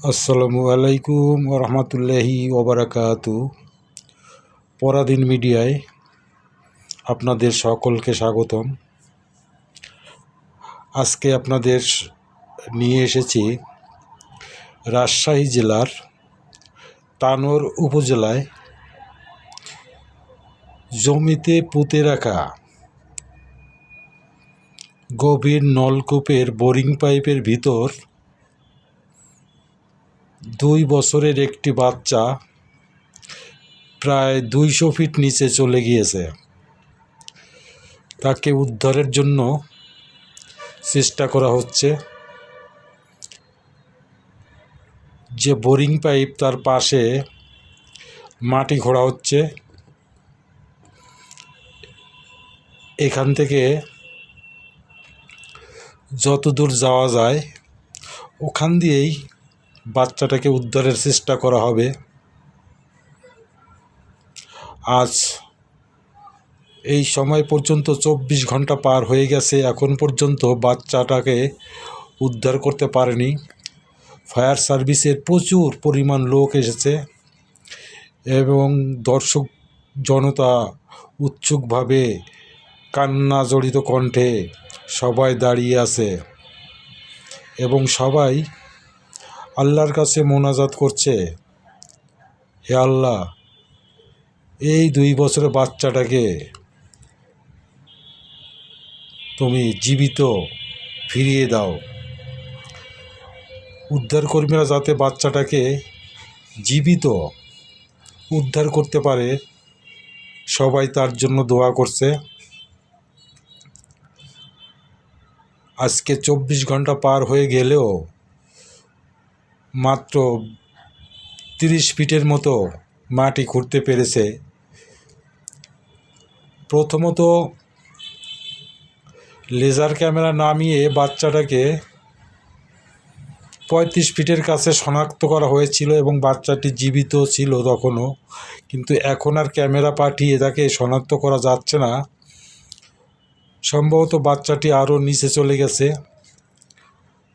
আসসালামু আলাইকুম রহমতুল্লাহি ওবরাকাতু। পরাধীন মিডিয়ায় আপনাদের সকলকে স্বাগতম। আজকে আপনাদের নিয়ে এসেছি রাজশাহী জেলার তানোর উপজেলায় জমিতে পুঁতে রাখা গভীর নলকূপের বোরিং পাইপের ভিতর দুই বছরের একটি বাচ্চা প্রায় দুইশো ফিট নিচে চলে গিয়েছে। তাকে উদ্ধারের জন্য চেষ্টা করা হচ্ছে। যে বোরিং পাইপ তার পাশে মাটি খোঁড়া হচ্ছে। এখান থেকে যত দূর যাওয়া যায়, ওখান দিয়েই বাচ্চাটাকে উদ্ধারের চেষ্টা করা হবে। আজ এই সময় পর্যন্ত চব্বিশ ঘণ্টা পার হয়ে গেছে। এখন পর্যন্ত বাচ্চাটাকে উদ্ধার করতে পারেনি। ফায়ার সার্ভিসের প্রচুর পরিমাণ লোক এসেছে এবং দর্শক জনতা উৎসুকভাবে কান্না জড়িত কণ্ঠে সবাই দাঁড়িয়ে আছে এবং সবাই আল্লাহর কাছে মোনাজাত করছে। হে আল্লাহ, এই দুই বছরের বাচ্চাটাকে তুমি জীবিত ফিরিয়ে দাও। উদ্ধারকর্মীরা যাতে বাচ্চাটাকে জীবিত উদ্ধার করতে পারে, সবাই তার জন্য দোয়া করছে। আজকে চব্বিশ ঘণ্টা পার হয়ে গেলেও মাত্র তিরিশ ফিটের মতো মাটি খুঁড়তে পেরেছে। প্রথমত লেজার ক্যামেরা নামিয়ে বাচ্চাটাকে পঁয়ত্রিশ ফিটের কাছে শনাক্ত করা হয়েছিল এবং বাচ্চাটি জীবিত ছিল তখনও। কিন্তু এখন আর ক্যামেরা পাঠিয়ে তাকে শনাক্ত করা যাচ্ছে না। সম্ভবত বাচ্চাটি আরও নিচে চলে গেছে।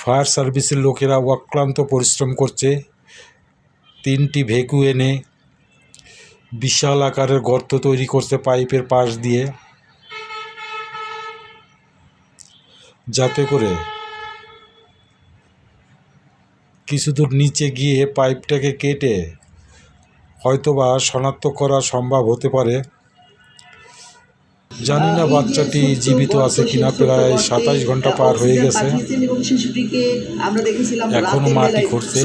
ফায়ার সার্ভিসের লোকেরা অক্লান্ত পরিশ্রম করছে। তিনটি ভেকু এনে বিশাল আকারের গর্ত তৈরি করছে পাইপের পাশ দিয়ে। যাতে করে কিছু দূর নিচে গিয়ে পাইপটাকে কেটে হয়তোবা শনাক্ত করা সম্ভব হতে পারে। জানি না বাচ্চাটি জীবিত আছে কিনা, প্রায় সাতাইশ ঘণ্টা পার হয়ে গেছে। এখনও মাটি খুঁড়ছে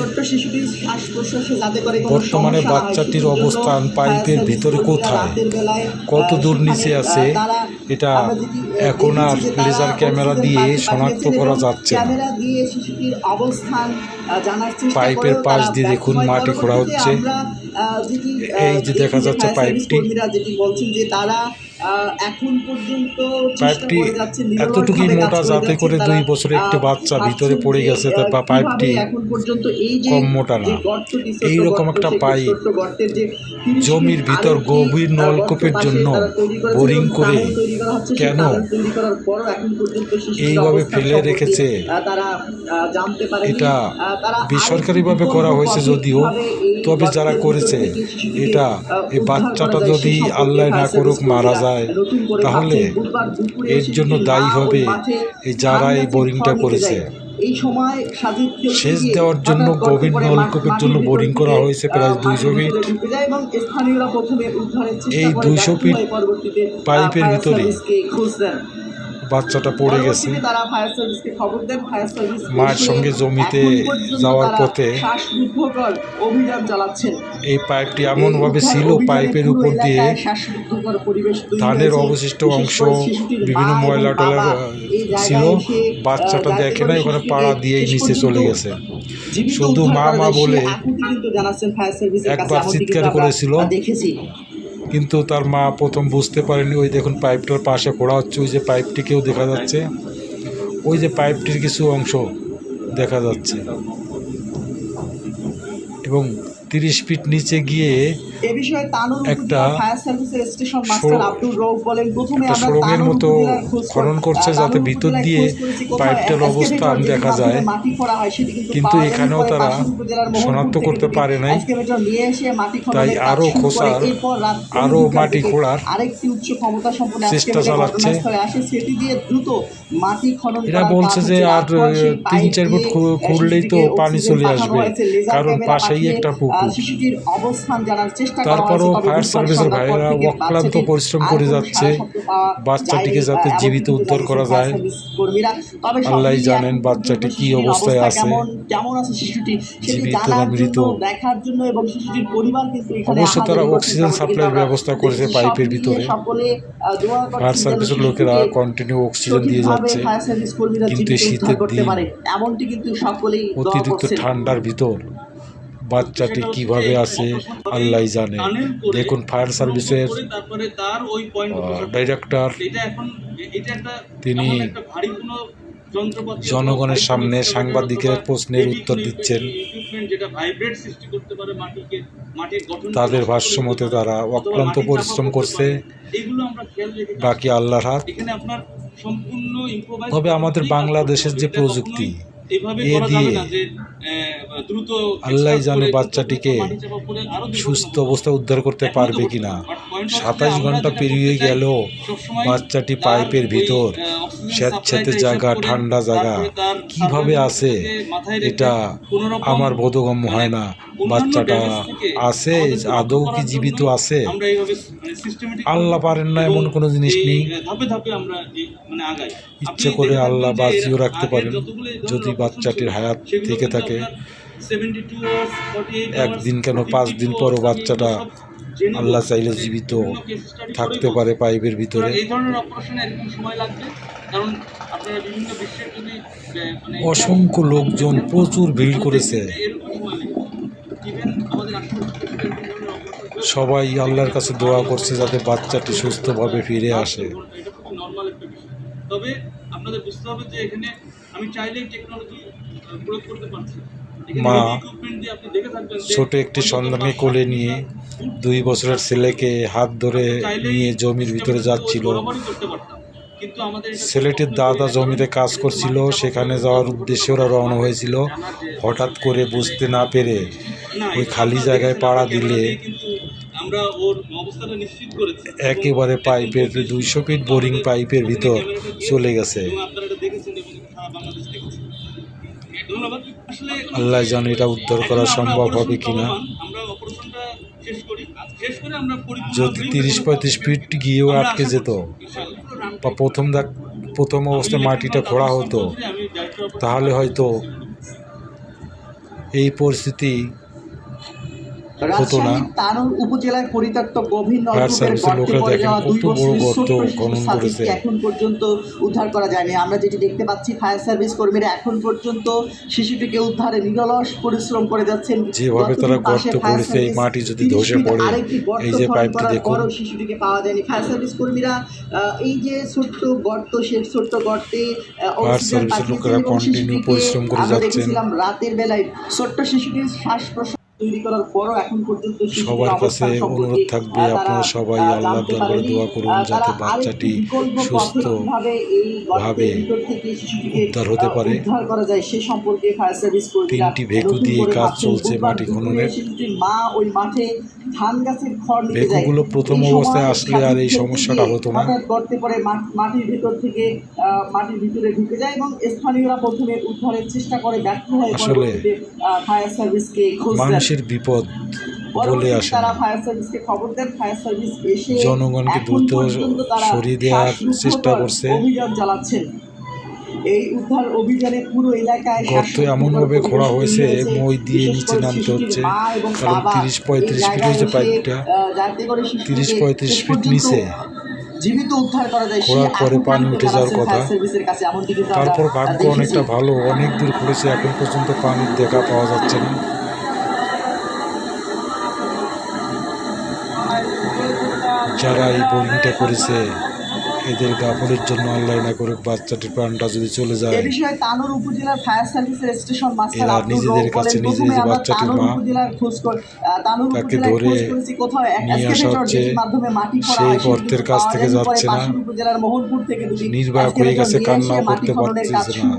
বর্তমানে বাচ্চাটির অবস্থান পাইপের ভিতরে কোথায়? কত দূর নিচে আছে? এটা এখন আর লেজার ক্যামেরা দিয়ে শনাক্ত করা যাচ্ছে না। পাইপের পাশ দিয়ে দেখুন মাটি খোঁড়া হচ্ছে। এই যে দেখা যাচ্ছে পাইপটি। পাইপটি এতটুকুই মোটা যাতে করে দুই বছরে একটি বাচ্চা ভিতরে পড়ে গেছে বা পাইপটি কম মোটা না। এইরকম একটা পাইপ জমির ভিতর গভীর নলকূপের জন্য বোরিং করে কেন? এইভাবে ফেলে রেখেছে। এটা বেসরকারিভাবে করা হয়েছে যদিও তবে যারা করেছে এটা এই বাচ্চাটা যদি আল্লাহ না করুক মারা যায়। তাহলে এর জন্য দায়ী হবে এই যারা এই বোরিংটা করেছে। সেচ দেওয়ার জন্য গভীর নলকূপের জন্য বোরিং করা হয়েছে প্রায় দুইশো ফিট এই দুইশো ফিট পাইপের ভিতরে। বাচ্চাটা পড়ে গেছে। মায়ের সঙ্গে জমিতে যাওয়ার পথে এই পাইপটি এমনভাবে ছিল পাইপের উপর দিয়ে ধানের অবশিষ্ট অংশ বিভিন্ন ময়লা টলা ছিল বাচ্চাটা দেখে না ওখানে পাড়া দিয়েই নিচে চলে গেছে। শুধু মা মা বলে একবার চিৎকার করেছিল। কিন্তু তার মা প্রথম বুঝতে পারেনি, ওই দেখুন পাইপটার পাশে খোঁড়া হচ্ছে, ওই যে পাইপটিকেও দেখা যাচ্ছে। ওই যে পাইপটির কিছু অংশ দেখা যাচ্ছে। এবং তিরিশ ফিট নিচে গিয়ে এ বিষয়ে তানুর একটা ফায়ার সার্ভিসের স্টেশন মাস্টার আব্দুর রউফ বলেন প্রথমে আমরা সুড়ঙ্গের তানুর মতো খনন করছে যাতে ভিতর দিয়ে পাইপটার অবস্থান দেখা যায়। মাটি খোঁড়া হয় সেটি কিন্তু। এখানেও তারা শনাক্ত করতে পারে নাই। তাই আরও রাত আরও মাটি খোঁড়ার আরেকটি উচ্চ ক্ষমতা সম্পন্ন চেষ্টা চালাচ্ছে। সেটি দিয়ে দ্রুত মাটি খনন এরা বলছে যে আর তিন চার ফুট খুঁড়লেই তো পানি চলে আসবে। কারণ পাশেই একটা পুকুর। শিশুটির অবস্থান জানার তারপরও ফায়ার সার্ভিসের ভাইয়েরা অক্লান্ত পরিশ্রম করে যাচ্ছে বাচ্চাটিকে যাতে জীবিত উদ্ধার করা যায়। আল্লাহই জানেন বাচ্চাটি কি অবস্থায় আছে। জীবিত না মৃত? অবশ্য তারা অক্সিজেন সাপ্লাইয়ের ব্যবস্থা করেছে পাইপের ভিতরে। ফায়ার সার্ভিসের লোকেরা কন্টিনিউ অক্সিজেন দিয়ে যাচ্ছে কিন্তু শীতের দিন অতিরিক্ত ঠান্ডার ভিতর বাচ্চাটি কীভাবে আছে আল্লাহ জানে। দেখুন ফায়ার সার্ভিসের ডাইরেক্টর তিনি জনগণের সামনে সাংবাদিকের প্রশ্নের উত্তর দিচ্ছেন। তাদের ভাষ্য মতে তারা অক্লান্ত পরিশ্রম করছে। বাকি আল্লাহর হাত। তবে আমাদের বাংলাদেশের যে প্রযুক্তি, এ দিয়ে আল্লাহই জানে বাচ্চাটিকে সুস্থ অবস্থা উদ্ধার করতে পারবে কিনা? সাতাশ ঘণ্টা পেরিয়ে গেল বাচ্চাটি পাইপের ভিতর স্যাঁতস্যাঁতে জায়গা ঠান্ডা জায়গা। কীভাবে আছে? এটা আমার বোধগম্য মানে হয় না। বাচ্চাটা আছে আদৌ কি জীবিত আছে? মানে আল্লাহ পারেন না এমন কোনো জিনিস নেই। মানে ইচ্ছে করে আল্লাহ বাঁচিয়েও রাখতে পারেন যদি বাচ্চাটির হায়াত থেকে থাকে। আপনার 72 hours, 48 hours, একদিন কেন পাঁচ দিন পরও বাচ্চাটা আল্লাহ চাইলে জীবিত থাকতে পারে পাইপের ভিতরে। মানে অসংখ্য লোকজন প্রচুর ভিড় করেছে। সবাই আল্লাহর কাছে দোয়া করছে যাতে বাচ্চাটি সুস্থভাবে ফিরে আসে। তবে আপনাদের বুঝতে হবে যে এখানে আমি চাইলেই টেকনোলজি প্রয়োগ করতে পারছি। মা ছোট একটি সন্তানকে কোলে নিয়ে দুই বছরের ছেলেকে হাত ধরে নিয়ে জমির ভিতরে যাচ্ছিল। ছেলেটির দাদা জমিতে কাজ করছিল সেখানে যাওয়ার উদ্দেশ্যে ওরা রওনা হয়েছিল। হঠাৎ করে বুঝতে না পেরে ওই খালি জায়গায় পাড়া দিলে একেবারে পাইপের দুইশো ফিট বোরিং পাইপের ভিতর চলে গেছে। ধন্যবাদ। আল্লাহ জানে এটা উদ্ধার করা সম্ভব হবে কিনা যদি তিরিশ পঁয়ত্রিশ ফিট গিয়েও আটকে যেত বা প্রথম দেখ প্রথম অবস্থায় মাটিটা খোঁড়া হতো, তাহলে হয়তো এই পরিস্থিতি। রাজশাহীর তানোর উপজেলায় পরিত্যক্ত গভীর নলকূপের গর্তে পড়ে যাওয়া দুই বছরের। এখন পর্যন্ত উদ্ধার করা যায়নি আমরা যেটি দেখতে পাচ্ছি ফায়ার সার্ভিস কর্মীরা এখন পর্যন্ত শিশুটিকে উদ্ধারে নিরলস পরিশ্রম করে যাচ্ছেন যেভাবে তারা গর্ত করেছে, এই মাটি যদি ধসে পড়ে, এই যে পাইপটি দেখুন। শিশুটিকে পাওয়া যায়নি ফায়ার সার্ভিস কর্মীরা এই যে ছোট্ট গর্ত সেই ছোট্ট গর্তে অক্সিজেন পাঠিয়েছেন এবং শিশুটিকে আমরা। দেখেছিলাম রাতের বেলায় ছোট্ট শিশুটির শ্বাস প্রশ্বাস সবার কাছে অনুরোধ থাকবে আপনারা সবাই আল্লাহ দরবারে দোয়া করুন যাতে বাচ্চাটি সুস্থ ভাবে উদ্ধার হতে পারে। তিনটি ভেকু দিয়ে কাজ চলছে মাটি খননের। মা ওই মাঠে ধান গাছের খড় যায় ভেকুগুলো প্রথম অবস্থায় আসলে আর এই সমস্যাটা হতো না। গর্তে পড়ে মাটির ভিতর থেকে মাটির ভিতরে ঢুকে যায় এবং স্থানীয়রা প্রথমে উদ্ধারের চেষ্টা করে ব্যর্থ হয় আসলে ফায়ার সার্ভিসকে খোঁজ। মানুষের বিপদ বলে আসে তারা ফায়ার সার্ভিসকে খবর দেন ফায়ার সার্ভিস এসে জনগণকে দ্রুত সরিয়ে দেওয়ার চেষ্টা করছে। অভিযান চালাচ্ছেন এই উদ্ধার অভিযানে পুরো এলাকায় গর্ত এমনভাবে খোঁড়া হয়েছে, মই দিয়ে নিচে নামতে হচ্ছে। কারণ বাবা 30 35 এই ফিট হয়েছে পাইপটা। আহ, যাতে করে শিশুটিকে 30 35 শেষ ফিট নিচে। জীবিত উদ্ধার করা যায় খোঁড়ার পরে পানি উঠে যাওয়ার কথা। তারপর ভাগ্য অনেকটা ভালো অনেক দূর করেছে এখন পর্যন্ত পানির দেখা পাওয়া যাচ্ছে না যারা এই বোরিংটা করেছে এদের গাফলের জন্য আল্লাহ না করে বাচ্চাটির প্রাণটা যদি চলে যায় এ বিষয়ে তানোর উপজেলার ফায়ার সার্ভিসের স্টেশন মাস্টার এরা নিজেদের কাছে নিজে বাচ্চাটির মা তাকে ধরে নিয়ে আসা হচ্ছে। সেই গর্তের কাছ থেকে যাচ্ছে না। নির্বাক হয়ে গেছে, কান্নাও করতে পারতেছে না।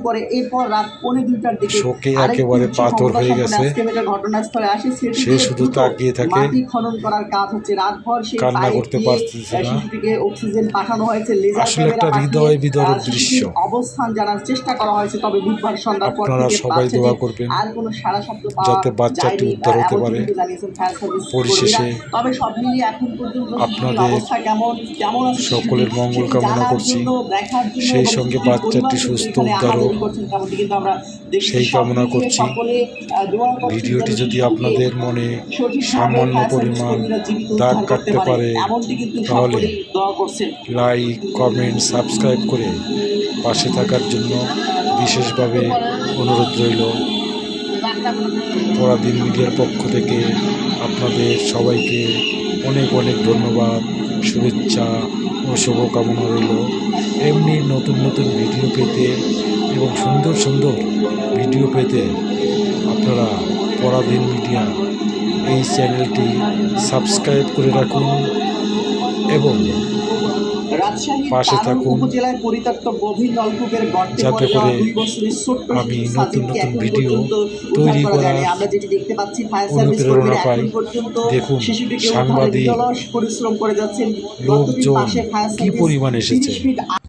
শোকে একেবারে পাথর হয়ে গেছে। ঘটনাস্থলে আসে সে শুধু তাকিয়ে থাকে। মাটি খনন করার কাজ হচ্ছে রাতভর সেই কান্না করতে পারতেছে না। অক্সিজেন পাঠানো হয়েছে আসলে একটা হৃদয় বিদারক দৃশ্য। অবস্থান জানার চেষ্টা করা হয়েছে তবে বুধবার সন্ধ্যার পর আপনারা সবাই দোয়া করবেন আর কোনো সাড়া শব্দ পাওয়া যাতে বাচ্চাটি উদ্ধার হতে পারে। পরিশেষে তবে সব মিলিয়ে এখন পর্যন্ত আপনাদের অবস্থা কেমন কেমন আছে সকলের মঙ্গল কামনা করছি। সেই সঙ্গে বাচ্চাটি সুস্থ উদ্ধার হোক। সেই কামনা করছি। ভিডিওটি যদি আপনাদের মনে সামান্য পরিমাণ দাগ কাটতে পারে তাহলে লাইক কমেন্ট সাবস্ক্রাইব করে পাশে থাকার জন্য বিশেষভাবে অনুরোধ রইল। পরাদিন মিডিয়ার পক্ষ থেকে আপনাদের সবাইকে অনেক অনেক ধন্যবাদ, শুভেচ্ছা ও শুভকামনা রইল। এমনি নতুন নতুন ভিডিও পেতে এবং সুন্দর সুন্দর ভিডিও পেতে আপনারা পরাদিন মিডিয়া এই চ্যানেলটি সাবস্ক্রাইব করে রাখুন এবং পাশে থাকুন। যাতে করে আমি নতুন নতুন ভিডিও তৈরি করা করার আমরা যেটি দেখতে পাচ্ছি ফায়ার সার্ভিস অনুপ্রেরণা পাই। দেখুন, সাংবাদিক, নিরলস পরিশ্রম করে যাচ্ছেন লোকজন কি পরিমাণ এসেছে। 30 ফিট